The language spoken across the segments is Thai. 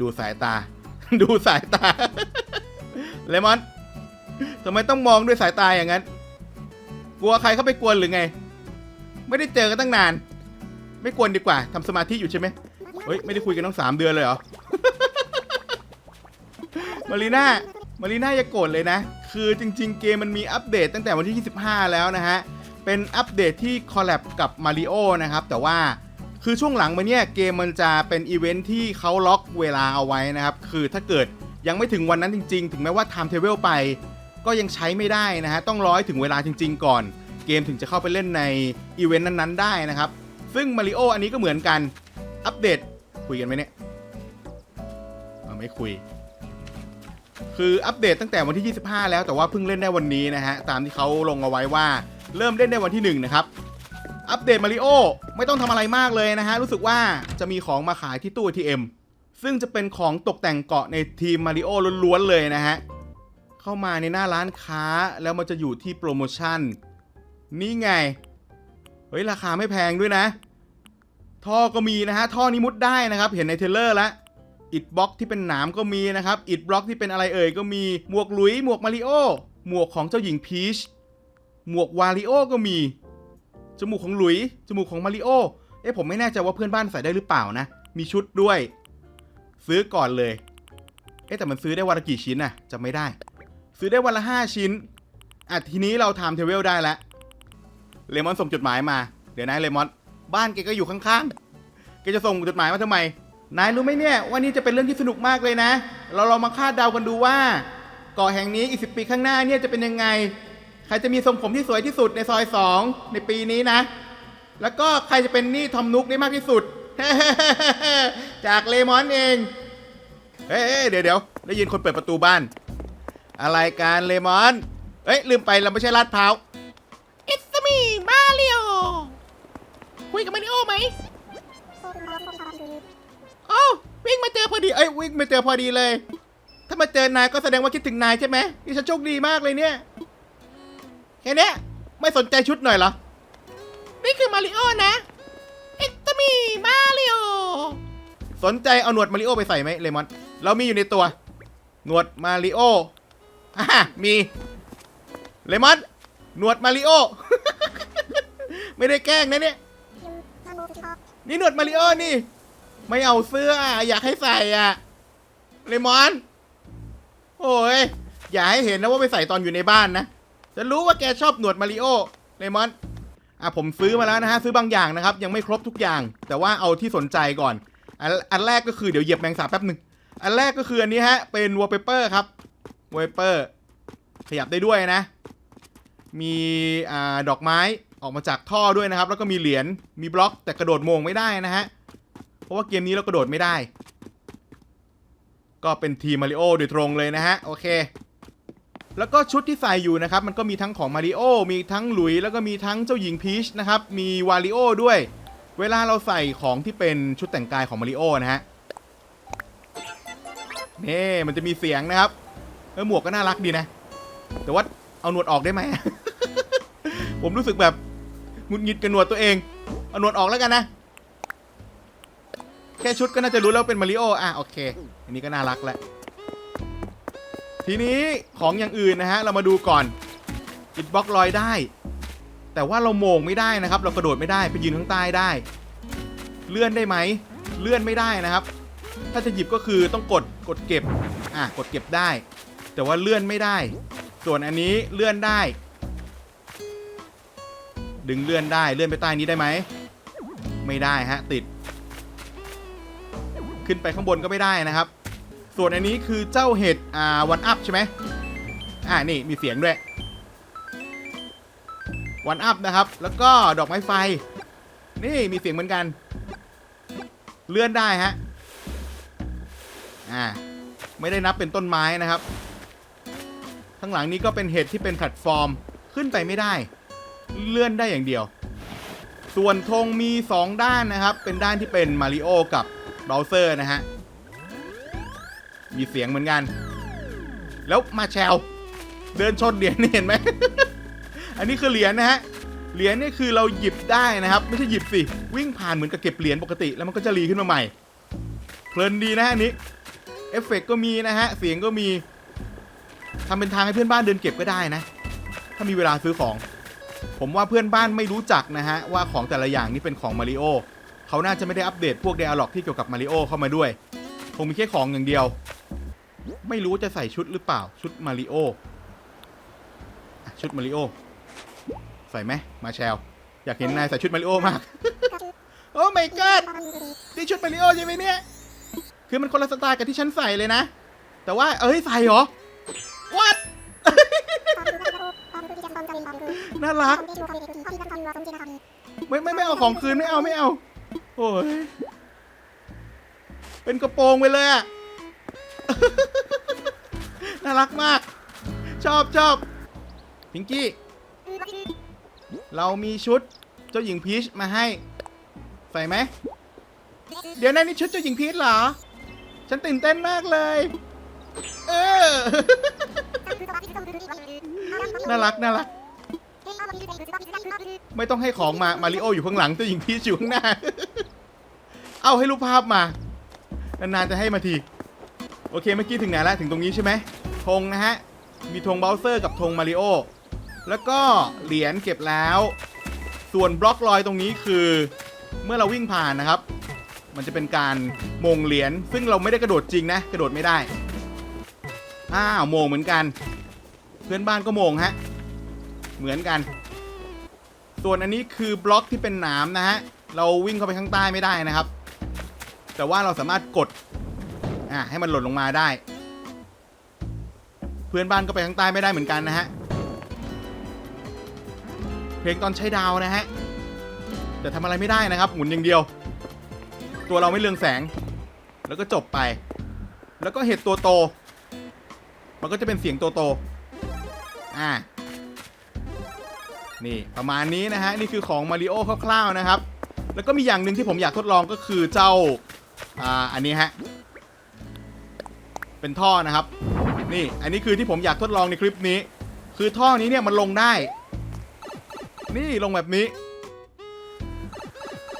ดูสายตา ดูสายตา เลมอนทำไมต้องมองด้วยสายตาอย่างนั้น กลัวใครเข้าไปกวนหรือไง ไม่ได้เจอกันตั้งนาน ไม่กวนดีกว่าทำสมาธิอยู่ใช่ไหมเฮ้ย ไม่ได้คุยกันตั้งสามเดือนเลยเหรอ มารีน่า มารีน่าอย่าโกรธเลยนะ คือจริง ๆ เกมมันมีอัปเดตตั้งแต่วันที่ 25 แล้วนะฮะ เป็นอัปเดตที่คอลแลบกับมาริโอนะครับ แต่ว่า คือช่วงหลังมาเนี่ยเกมมันจะเป็นอีเวนท์ที่เขาล็อกเวลาเอาไว้นะครับ คือถ้าเกิดยังไม่ถึงวันนั้นจริง ๆ ถึงแม้ว่าไทม์เทเวลไป ก็ยังใช้ไม่ได้นะฮะต้องรอให้ถึงเวลาจริง ๆ ก่อน เกมถึงจะเข้าไปเล่นในอีเวนต์นั้นๆ ได้นะครับ ซึ่งมาริโออันนี้ก็เหมือนกันอัปเดตคุยกันไหมเนี่ยไม่คุย คืออัปเดตตั้งแต่วันที่ 25 แล้วแต่ว่าเพิ่งเล่นได้วันนี้นะฮะตามที่เขาลงเอาไว้ว่าเริ่มเล่นได้วันที่1นะครับ อัปเดตมาริโอไม่ต้องทำอะไรมากเลยนะฮะ รู้สึกว่าจะมีของมาขายที่ตู้ ATM ซึ่งจะเป็นของตกแต่งเกาะในทีมมาริโอล้วนๆเลยนะฮะ เข้ามาในหน้าร้านค้าแล้วมันจะอยู่ที่โปรโมชั่น นี่ไง เฮ้ย ราคาไม่แพงด้วยนะ ท่อก็มีนะฮะ ท่อนี้มุดได้นะครับ เห็นในเทเลอร์ล้วอิดบล็อกที่เป็นหนามก็มีนะครับ อิดบล็อกที่เป็นอะไรเอ่ยก็มี หมวกลุย หมวกมาริโอหมวกของเจ้าหญิงพีช หมวกวาริโอก็มี จมูกของหลุย จมูกของมาริโอ เอ๊ะผมไม่แน่ใจว่าเพื่อนบ้านใส่ได้หรือเปล่านะ มีชุดด้วย ซื้อก่อนเลย เอ๊ะแต่มันซื้อได้วันละกี่ชิ้นน่ะจำไม่ได้ ซื้อได้วันละ5ชิ้นอะทีนี้เราทำเทเวลได้แล้ว เลมอนส่งจดหมายมา เดี๋ยวนะเลมอน บ้านแกก็อยู่ข้างๆ แกจะส่งจดหมายมาทำไม นายรู้ไหมเนี่ยว่านี่จะเป็นเรื่องที่สนุกมากเลยนะ เราลองมาคาดเดากันดูว่าเกาะแห่งนี้อีกสิปีข้างหน้าเนี่ยจะเป็นยังไง ครจะมีทรงผมที่สวยที่สุดในซอยสองในปีนี้นะ แล้วก็ใครจะเป็นหนี่ทอมนุกได้มากที่สุด จากเลมอนเอง เฮ้ยเดี๋ยวเดี๋ยวได้ยินคนเปิดประตูบ้าน อะไรการเลมอน เอ้ยลืมไปเราไม่ใช่ลาดพร้าว It's me Mario คุยกับมาริโอไหมโอ้วิ่งมาเจอพอดี เอ้ยวิ่งมาเจอพอดีเลย ถ้ามาเจอนายก็แสดงว่าคิดถึงนายใช่ไหมนี่ฉันโชคดีมากเลยเนี่ย แค่นี้ไม่สนใจชุดหน่อยเหรอ นี่คือมาริโอนะ It's me Mario สนใจเอาหนวดมาริโอไปใส่ไหมเลมอน เรามีอยู่ในตัว หนวดมาริโออ่ามี เลมอน หนวดมาริโอ ไม่ได้แกล้งนะเนี่ย นี่หนวดมาริโอนี่ ไม่เอาเสื้อ อยากให้ใส่อะ เลมอน โอ้ย อย่าให้เห็นนะว่าไปใส่ตอนอยู่ในบ้านนะ จะรู้ว่าแกชอบหนวดมาริโอเลมอนอะผมซื้อมาแล้วนะฮะซื้อบางอย่างนะครับ ยังไม่ครบทุกอย่าง แต่ว่าเอาที่สนใจก่อนอันอันแรกก็คือเดี๋ยวเหยียบแมงสาบแป๊บหนึ่งอันแรกก็คืออันนี้ฮะเป็นวอลเปเปอร์ครับวอลเปเปอร์ขยับได้ด้วยนะ มีอ่าดอกไม้ออกมาจากท่อด้วยนะครับ แล้วก็มีเหรียญมีบล็อกแต่กระโดดโมงไม่ได้นะฮะเพราะว่าเกมนี้เรากระโดดไม่ได้ ก็เป็นทีมมาริโอโดยตรงเลยนะฮะโอเค แล้วก็ชุดที่ใส่อยู่นะครับ มันก็มีทั้งของมาริโอมีทั้งหลุย แล้วก็มีทั้งเจ้าหญิงพีชนะครับ มีวาริโอด้วย เวลาเราใส่ของที่เป็นชุดแต่งกายของมาริโอนะฮะนี่มันจะมีเสียงนะครับเออหมวกก็น่ารักดีนะ แต่ว่าเอาหนวดออกได้ไหม ผมรู้สึกแบบหงุดหงิดกับหนวดตัวเอง เอาหนวดออกแล้วกันนะ แค่ชุดก็น่าจะรู้แล้วเป็นมาริโออะโอเค อันนี้ก็น่ารักแหล้ว ทีนี้ของอย่างอื่นนะฮะเรามาดูก่อนอิดบล็อกลอยได้ แต่ว่าเราโมงไม่ได้นะครับ เรากระโดดไม่ได้ไปยืนข้างใต้ได้ เลื่อนได้ไหมเลื่อนไม่ได้นะครับ ถ้าจะหยิบก็คือต้องกดกดเก็บอะกดเก็บได้ แต่ว่าเลื่อนไม่ได้ ส่วนอันนี้เลื่อนได้ ดึงเลื่อนได้เลื่อนไปใต้นี้ได้ไหมไม่ได้ฮะติด ขึ้นไปข้างบนก็ไม่ได้นะครับ ส่วนอันนี้คือเจ้าเห็ดอ่าวันอัพใช่ไหมอ่านี่มีเสียงด้วยวันอัพนะครับ แล้วก็ดอกไม้ไฟ นี่มีเสียงเหมือนกัน เลื่อนได้ฮะอ่าไม่ได้นับเป็นต้นไม้นะครับ ข้างหลังนี้ก็เป็นเห็ดที่เป็นแพลตฟอร์มขึ้นไปไม่ได้ เลื่อนได้อย่างเดียว ส่วนธงมี 2 ด้านนะครับ เป็นด้านที่เป็นมาริโอกับเบราวเซอร์นะฮะ มีเสียงเหมือนกัน แล้วมาแชลเดินชนเหรียญนี่เห็นไหม อันนี้คือเหรียญนะฮะ เหรียญนี่คือเราหยิบได้นะครับ ไม่ใช่หยิบสิ วิ่งผ่านเหมือนกับเก็บเหรียญปกติ แล้วมันก็จะรีขึ้นมาใหม่ เพลินดีนะฮะอันนี้ เอฟเฟกต์ก็มีนะฮะ เสียงก็มีทำเป็นทางให้เพื่อนบ้านเดินเก็บก็ได้นะ ถ้ามีเวลาซื้อของ ผมว่าเพื่อนบ้านไม่รู้จักนะฮะ ว่าของแต่ละอย่างนี่เป็นของมาริโอเขาน่าจะไม่ได้อัปเดตพวกเดอะล็อกที่เกี่ยวกับมาริโอเข้ามาด้วย คงมีแค่ของอย่างเดียว ไม่รู้จะใส่ชุดหรือเปล่า ชุดมาริโอชุดมาริโอใส่ไหมมาแชลอยากเห็นนายใส่ชุดมาริโอมาก โอ้ my god นี่ชุดมาริโอใช่ไหมเนี่ย คือมันคนละสไตล์กับที่ฉันใส่เลยนะ แต่ว่าเอ้ยใส่เหรอ what น่ารัก ไม่ไม่ไม่เอาของคืนไม่เอาไม่เอา โอ้ย เป็นกระโปรงไปเลยอะ น่ารักมาก ชอบชอบพิงกี้ เรามีชุดเจ้าหญิงพีชมาให้ ใส่ไหม เดี๋ยวนั่นนี่ชุดเจ้าหญิงพีชเหรอ ฉันตื่นเต้นมากเลย เออ น่ารักน่ารัก ไม่ต้องให้ของมา มาริโออยู่ข้างหลังเจ้าหญิงพีชอยู่ข้างหน้า เอาให้รูปภาพมา นานๆจะให้มาที โอเคเมื่อกี้ถึงไหนแล้วถึงตรงนี้ใช่ไหมธงนะฮะ มีธงเบลเซอร์กับธงมาริโอแล้วก็เหรียญเก็บแล้ว ส่วนบล็อกลอยตรงนี้คือเมื่อเราวิ่งผ่านนะครับ มันจะเป็นการมงเหรียญซึ่งเราไม่ได้กระโดดจริงนะ กระโดดไม่ได้อ้าวโมงเหมือนกัน เพื่อนบ้านก็โมงฮะเหมือนกัน ส่วนอันนี้คือบล็อกที่เป็นหนามนะฮะเราวิ่งเข้าไปข้างใต้ไม่ได้นะครับ แต่ว่าเราสามารถกด อ่าให้มันหล่นลงมาได้ เพื่อนบ้านก็ไปข้างใต้ไม่ได้เหมือนกันนะฮะ เพลงตอนใช้ดาวนะฮะ แต่ทำอะไรไม่ได้นะครับ หมุนอย่างเดียว ตัวเราไม่เรืองแสง แล้วก็จบไป แล้วก็เห็ดตัวโต มันก็จะเป็นเสียงตัวโต อ่านี่ประมาณนี้นะฮะ นี่คือของมาริโอคร่าวๆนะครับ แล้วก็มีอย่างหนึ่งที่ผมอยากทดลองก็คือเจ้าอ่าอันนี้ฮะ เป็นท่อนะครับ นี่อันนี้คือที่ผมอยากทดลองในคลิปนี้ คือท่อนี้เนี่ยมันลงได้ นี่ลงแบบนี้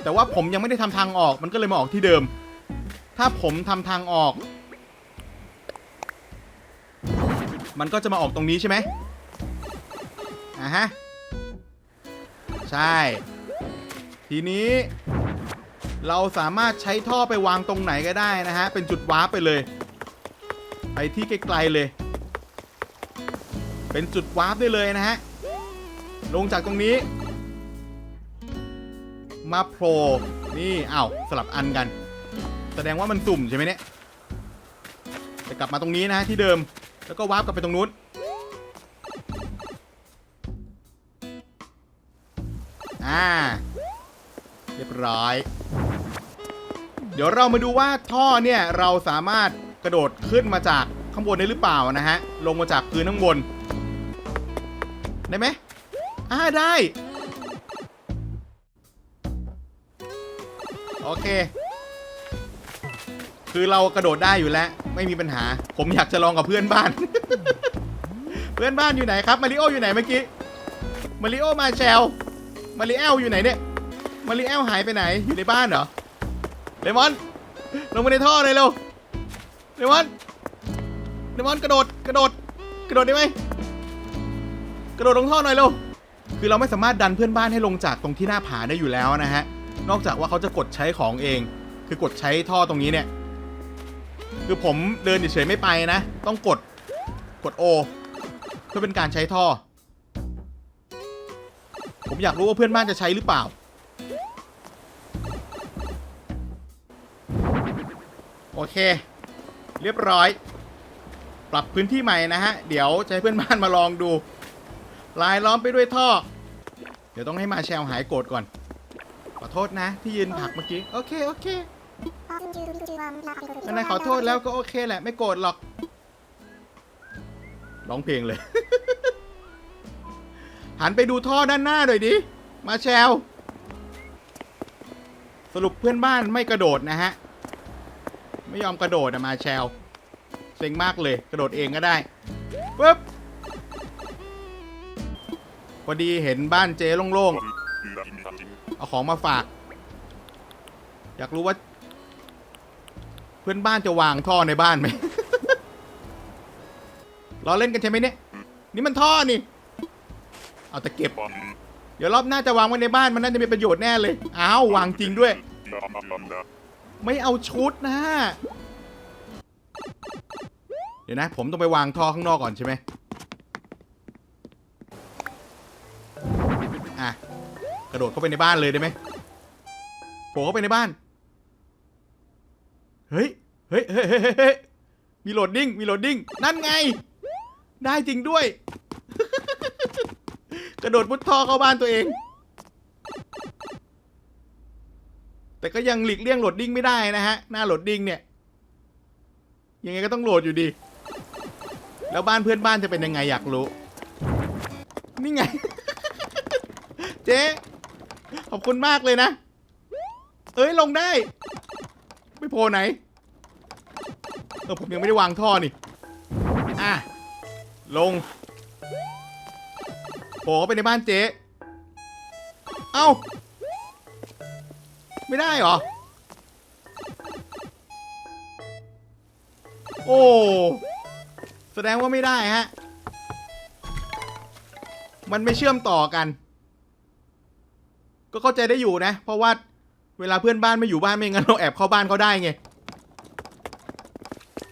แต่ว่าผมยังไม่ได้ทำทางออกมันก็เลยมาออกที่เดิม ถ้าผมทำทางออก มันก็จะมาออกตรงนี้ใช่ไหมอ่าฮะใช่ ทีนี้เราสามารถใช้ท่อไปวางตรงไหนก็ได้นะฮะ เป็นจุดวาร์ปไปเลย ไปที่ไกลๆเลย เป็นจุดวาร์ปได้เลยนะฮะ ลงจากตรงนี้ มาโผล่นี่อ้าวสลับอันกัน แสดงว่ามันสุ่มใช่ไหมเนี่ยจะกลับมาตรงนี้นะฮะที่เดิม แล้วก็วาร์ปกลับไปตรงนู้นอ่า เรียบร้อย เดี๋ยวเรามาดูว่าท่อเนี่ย เราสามารถ กระโดดขึ้นมาจากข้างบนได้หรือเปล่านะฮะ ลงมาจากพื้นข้างบน ได้ไหมอ่าได้ โอเค คือเรากระโดดได้อยู่แล้ว ไม่มีปัญหา ผมอยากจะลองกับเพื่อนบ้าน เพื่อนบ้านอยู่ไหนครับ มาริโออยู่ไหนเมื่อกี้ มาริโอมาแชลมาริเอลอยู่ไหนเนี่ย มาริเอลหายไปไหน อยู่ในบ้านเหรอ เลมอน ลงมาในท่อเลยเร็ว เลมอนเลมอนกระโดดกระโดดกระโดดได้ไหมกระโดดลงท่อหน่อยเร็วคือเราไม่สามารถดันเพื่อนบ้านให้ลงจากตรงที่หน้าผาได้อยู่แล้วนะฮะนอกจากว่าเขาจะกดใช้ของเอง คือกดใช้ท่อตรงนี้เนี่ย คือผมเดินเฉยๆไม่ไปนะ ต้องกดกด O เพื่อเป็นการใช้ท่อ ผมอยากรู้ว่าเพื่อนบ้านจะใช้หรือเปล่าโอเค เรียบร้อย ปรับพื้นที่ใหม่นะฮะ เดี๋ยวจะให้เพื่อนบ้านมาลองดู ลายล้อมไปด้วยท่อ เดี๋ยวต้องให้มาแชลหายโกรธก่อน ขอโทษนะ ที่ยืนผลักเมื่อกี้ โอเค โอเคนายขอโทษแล้วก็โอเคแหละ ไม่โกรธหรอก ร้องเพลงเลย หันไปดูท่อด้านหน้าหน่อยดิ มาแชลสรุปเพื่อนบ้านไม่กระโดดนะฮะ ไม่ยอมกระโดดอะมาแชลเซ็งมากเลย กระโดดเองก็ได้ปึ๊บพอดีเห็นบ้านเจ๊โล่งๆ เอาของมาฝาก อยากรู้ว่า เพื่อนบ้านจะวางท่อในบ้านไหมล้อเล่นกันใช่ไหมเนี่ย นี่มันท่อนี่ เอาแต่เก็บ เดี๋ยวรอบหน้าจะวางไว้ในบ้านมันน่าจะมีประโยชน์แน่เลย อ้าววางจริงด้วย ไม่เอาชุดนะเดี๋ยวนะ ผมต้องไปวางท่อข้างนอกก่อนใช่ไหมอะ กระโดดเข้าไปในบ้านเลยได้ไหมโผล่เข้าไปในบ้าน เฮ้ย เฮ้ยเฮ้ยเฮ้ยเฮ้ยเฮ้ยมีโหลดดิ้ง มีโหลดดิ้ง นั่นไง ได้จริงด้วย กระโดดมุดท่อเข้าบ้านตัวเอง แต่ก็ยังหลีกเลี่ยงโหลดดิ้งไม่ได้นะฮะ หน้าโหลดดิ้งเนี่ย ยังไงก็ต้องโหลดอยู่ดี แล้วบ้านเพื่อนบ้านจะเป็นยังไงอยากรู้ นี่ไง เจ๊ขอบคุณมากเลยนะ เอ้ยลงได้ ไม่โผล่ไหน เออผมยังไม่ได้วางท่อนี่ อะ ลงโผล่ไปในบ้านเจ๊ เอ้า ไม่ได้เหรอ โอ้ แสดงว่าไม่ได้ฮะ มันไม่เชื่อมต่อกัน ก็เข้าใจได้อยู่นะ เพราะว่าเวลาเพื่อนบ้านไม่อยู่บ้านไม่งั้นเราแอบเข้าบ้านเขาได้ไง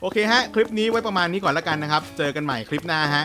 โอเคฮะ คลิปนี้ไว้ประมาณนี้ก่อนแล้วกันนะครับ เจอกันใหม่คลิปหน้าฮะ